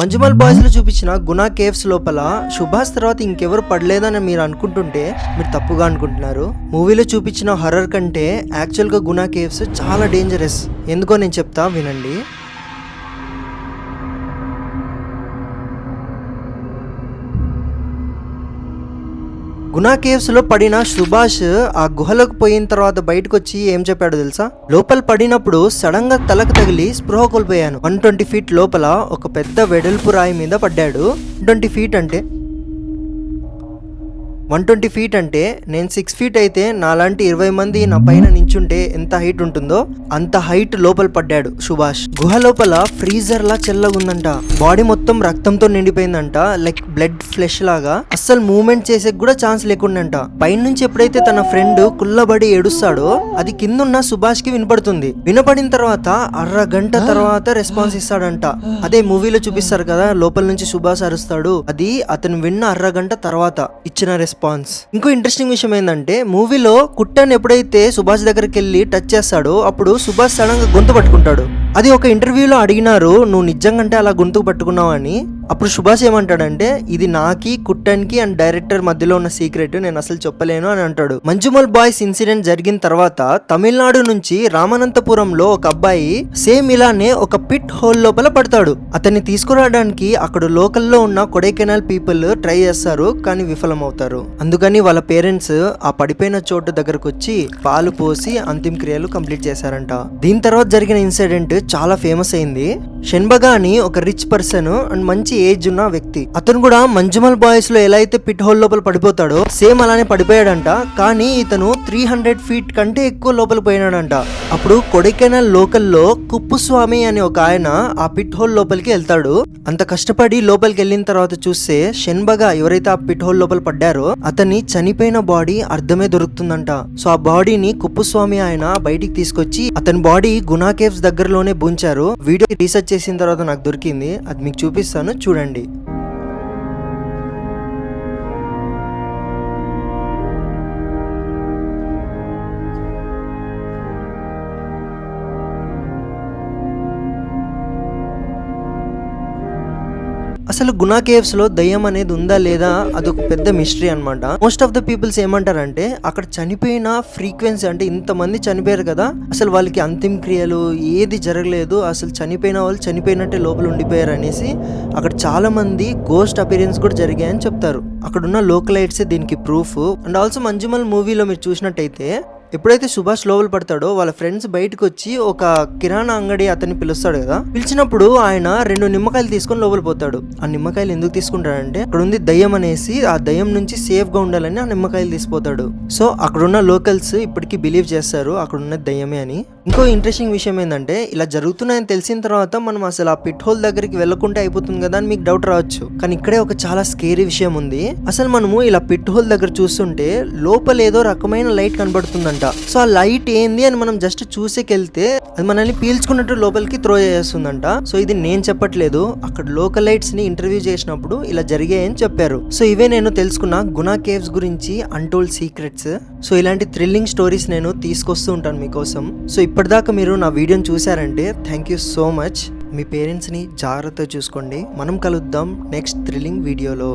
మంజుమల్ బాయ్స్లో చూపించిన గుణా కేవ్స్ లోపల సుభాష్ తర్వాత ఇంకెవరు పడలేదని మీరు అనుకుంటుంటే మీరు తప్పుగా అనుకుంటున్నారు. మూవీలో చూపించిన హర్రర్ కంటే యాక్చువల్గా గుణా కేవ్స్ చాలా డేంజరస్ ఎందుకో నేను చెప్తా వినండి. గునా కేవ్స్లో పడిన సుభాష్ ఆ గుహలోకి పోయిన తర్వాత బయటకు వచ్చి ఏం చెప్పాడో తెలుసా? లోపల పడినప్పుడు సడన్గా తలకు తగిలి స్పృహ కోల్పోయాను. వన్ ట్వంటీ ఫీట్ లోపల ఒక పెద్ద వెడల్పు రాయి మీద పడ్డాడు. ట్వంటీ ఫీట్ అంటే వన్ ట్వంటీ ఫీట్ అంటే నేను సిక్స్ ఫీట్ అయితే నాలాంటి ఇరవై మంది నా పైన నించుంటే ఎంత హైట్ ఉంటుందో అంత హైట్ లోపల పడ్డాడు సుభాష్. గుహ లోపల ఫ్రీజర్ లా చల్లగా ఉందంట బాడీ మొత్తం రక్తంతో నిండిపోయిందంట లైక్ బ్లడ్ ఫ్లెష్ లాగా. అస్సలు మూవ్మెంట్ చేసే కూడా ఛాన్స్ లేకుండంట. పైనుంచి ఎప్పుడైతే తన ఫ్రెండ్ కుల్లబడి ఏడుస్తాడో అది కిందున్న సుభాష్కి వినపడుతుంది. వినపడిన తర్వాత అర్ర గంట తర్వాత రెస్పాన్స్ ఇస్తాడంట. అదే మూవీలో చూపిస్తారు కదా లోపల నుంచి సుభాష్ అరుస్తాడు. అది అతను విన్న అర్ర గంట తర్వాత ఇచ్చిన రెస్పాన్స్ ఇంకో ఇంట్రెస్టింగ్ విషయం ఏంటంటే మూవీలో కుట్టన్ ఎప్పుడైతే సుభాష్ దగ్గరికి వెళ్ళి టచ్ చేస్తాడో అప్పుడు సుభాష్ సడన్గా గొంతు పట్టుకుంటాడు. అది ఒక ఇంటర్వ్యూలో అడిగినారు నువ్వు నిజంగా అలా గొంతు పట్టుకున్నావు అని. అప్పుడు సుభాష్ ఏమంటాడంటే ఇది నాకి కుట్టన్కి అండ్ డైరెక్టర్ మధ్యలో ఉన్న సీక్రెట్ నేను అసలు చెప్పలేను అని అంటాడు. మంజుమల్ బాయ్స్ ఇన్సిడెంట్ జరిగిన తర్వాత తమిళనాడు నుంచి రామనంతపురంలో ఒక అబ్బాయి సేమ్ ఇలానే ఒక పిట్ హోల్ లోపల పడతాడు. అతన్ని తీసుకురావడానికి అక్కడ లోకల్లో ఉన్న కొడైకెనాల్ పీపుల్ ట్రై చేస్తారు కానీ విఫలమవుతారు. అందుకని వాళ్ళ పేరెంట్స్ ఆ పడిపోయిన చోటు దగ్గరకు వచ్చి పాలు పోసి అంతిమ క్రియలు కంప్లీట్ చేశారంట. దీని తర్వాత జరిగిన ఇన్సిడెంట్ చాలా ఫేమస్ అయింది. షెన్బగా అని ఒక రిచ్ పర్సన్ అండ్ మంచి ఏజ్ ఉన్న వ్యక్తి. అతను కూడా మంజుమల్ బాయ్స్లో ఎలా అయితే పిట్ హోల్ లోపల పడిపోతాడో సేమ్ అలానే పడిపోయాడంట. కానీ ఇతను త్రీ హండ్రెడ్ ఫీట్ కంటే ఎక్కువ లోపల పోయినాడంట. అప్పుడు కొడైకెనాల్ లోకల్లో కుప్పుస్వామి అనే ఒక ఆయన ఆ పిట్ హోల్ లోపలికి వెళ్తాడు. అంత కష్టపడి లోపలికి వెళ్ళిన తర్వాత చూస్తే షెన్బగా ఎవరైతే ఆ పిట్ హోల్ లోపల పడ్డారో అతని చనిపోయిన బాడీ అర్థమే దొరుకుతుందంట. సో ఆ బాడీని కుప్పుస్వామి ఆయన బయటికి తీసుకొచ్చి అతని బాడీ గునా కేవ్స్ దగ్గరలోనే బుంచారు వీడియో రీసెర్చ్ చేసిన తర్వాత నాకు దొరికింది. అది మీకు చూపిస్తాను. చూడండి. అసలు గునా కేవ్స్లో దయ్యం అనేది ఉందా లేదా అదొక పెద్ద మిస్టరీ అన్నమాట. మోస్ట్ ఆఫ్ ద పీపుల్స్ ఏమంటారంటే అక్కడ చనిపోయిన ఫ్రీక్వెన్సీ అంటే ఇంతమంది చనిపోయారు కదా అసలు వాళ్ళకి అంతిమ క్రియలు ఏది జరగలేదు అసలు చనిపోయిన వాళ్ళు చనిపోయినట్టే లోపల ఉండిపోయారు అనేసి అక్కడ చాలా మంది గోస్ట్ అపీరియన్స్ కూడా జరిగాయని చెప్తారు. అక్కడ ఉన్న లోకలైట్సే దీనికి ప్రూఫ్ అండ్ ఆల్సో మంజుమల్ మూవీలో మీరు చూసినట్టయితే ఎప్పుడైతే సుభాష్ లోపల పడతాడో వాళ్ళ ఫ్రెండ్స్ బయటకు వచ్చి ఒక కిరాణా అంగడి అతన్ని పిలుస్తాడు కదా. పిలిచినప్పుడు ఆయన రెండు నిమ్మకాయలు తీసుకొని లోపల పోతాడు. ఆ నిమ్మకాయలు ఎందుకు తీసుకుంటాడంటే అక్కడ ఉంది దయ్యం అనేసి ఆ దయ్యం నుంచి సేఫ్గా ఉండాలని ఆ నిమ్మకాయలు తీసిపోతాడు. సో అక్కడ ఉన్న లోకల్స్ ఇప్పటికీ బిలీవ్ చేస్తారు అక్కడ ఉన్న దయ్యమే అని. ఇంకో ఇంట్రెస్టింగ్ విషయం ఏంటంటే ఇలా జరుగుతున్నాయని తెలిసిన తర్వాత మనం అసలు ఆ పిట్ హోల్ దగ్గరికి వెళ్ళకుంటే అయిపోతుంది కదా అని మీకు డౌట్ రావచ్చు. కానీ ఇక్కడే ఒక చాలా స్కేరీ విషయం ఉంది. అసలు మనము ఇలా పిట్ హోల్ దగ్గర చూస్తుంటే లోపల ఏదో రకమైన లైట్ కనబడుతుందంట. సో ఆ లైట్ ఏంది అని మనం జస్ట్ చూసేకెళ్తే అది మనల్ని పీల్చుకున్నట్టు లోపలికి త్రో చేస్తుందంట. సో ఇది నేను చెప్పట్లేదు. అక్కడ లోకల్ లైట్స్ని ఇంటర్వ్యూ చేసినప్పుడు ఇలా జరిగాయని చెప్పారు. సో ఇవే నేను తెలుసుకున్న గునా కేవ్స్ గురించి అన్టోల్డ్ సీక్రెట్స్ సో ఇలాంటి థ్రిల్లింగ్ స్టోరీస్ నేను తీసుకొస్తూ ఉంటాను మీకోసం. సో ఇప్పటిదాకా మీరు నా వీడియోని చూసారంటే థ్యాంక్ యూ సో మచ్ మీ పేరెంట్స్ని జాగ్రత్తగా చూసుకోండి. మనం కలుద్దాం నెక్స్ట్ థ్రిల్లింగ్ వీడియోలో